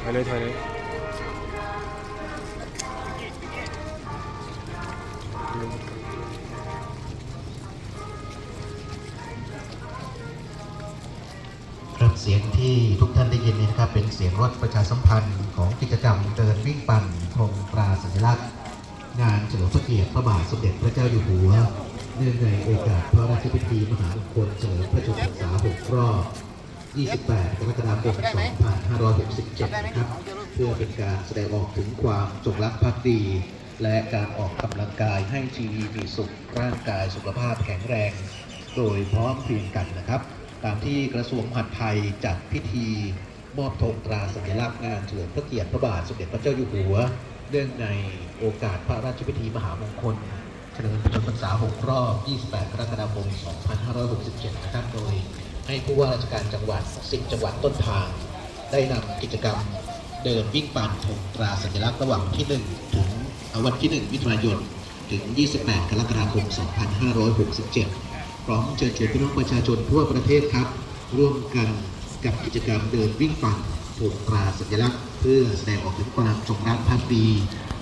ถอยเลยถอยเลยครับเสียงที่ทุกท่านได้ยินนี่นะครับเป็นเสียงรถประชาสัมพันธ์ของกิจกรรมเดินวิ่งปั่นธงตราสัญลักษณ์ งานเฉลิมพระเกียรติพระบาทสมเด็จพระเจ้าอยู่หัว เนื่องในโอกาสพระราชพิธีมหามงคลเฉลิมพระชนมพรรษา6รอบ 28 กรกฎาคม 2567 นะครับ เพื่อเป็นการแสดงออกถึงความจงรักภักดี และการออกกำลังกายให้ชีวิตมีสุข ร่างกายสุขภาพแข็งแรง โดยพร้อมเพรียงกันนะครับ ตามที่กระทรวงมหาดไทยจัดพิธี มอบธงตราสัญลักษณ์งานเฉลิมพระเกียรติพระบาทสมเด็จพระเจ้าอยู่หัว เนื่องในโอกาสพระราชพิธีมหามงคลเฉลิมพระชนมพรรษา 6 รอบ 28 กรกฎาคม 2567 นะครับ โดย ให้ผู้ว่าราชการจังหวัด 10 จังหวัดต้นทาง ได้นำกิจกรรมเดินวิ่งปั่นธงตราสัญลักษณ์ระหว่างที่ 1 ถึงเอ่อวันที่ 1 มิถุนายน ถึง 28 กรกฎาคม 2567 พร้อมเชิญชวนพี่น้องประชาชนทั่วประเทศครับ ร่วมกันกับกิจกรรมเดินวิ่งปั่นธงตราสัญลักษณ์ เพื่อแสดงออกถึงความจงรักภักดี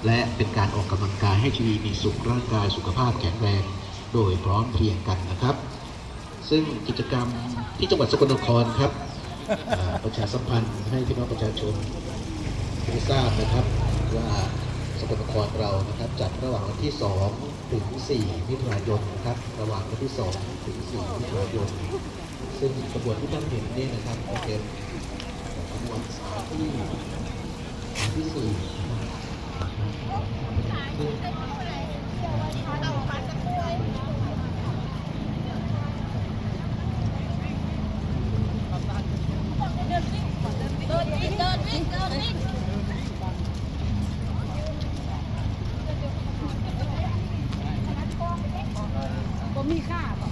และเป็นการออกกำลังกายให้ชีวิตมีสุขร่างกายสุขภาพแข็งแรง โดยพร้อมเพรียงกันนะครับ ซึ่งกิจกรรมที่จังหวัดสกลนครครับประชาสัมพันธ์ให้พี่น้องประชาชนได้ทราบนะครับว่าสกลนครเรานะครับจัดระหว่างวันที่ 2 ถึง 4 มิถุนายนนะครับระหว่างวันที่ 2 ถึง 4 มิถุนายน ซึ่งกระบวนที่ท่านเห็นนี่นะครับเป็นกระบวนสาที่ที่ 4 ผมมีค่าป่ะ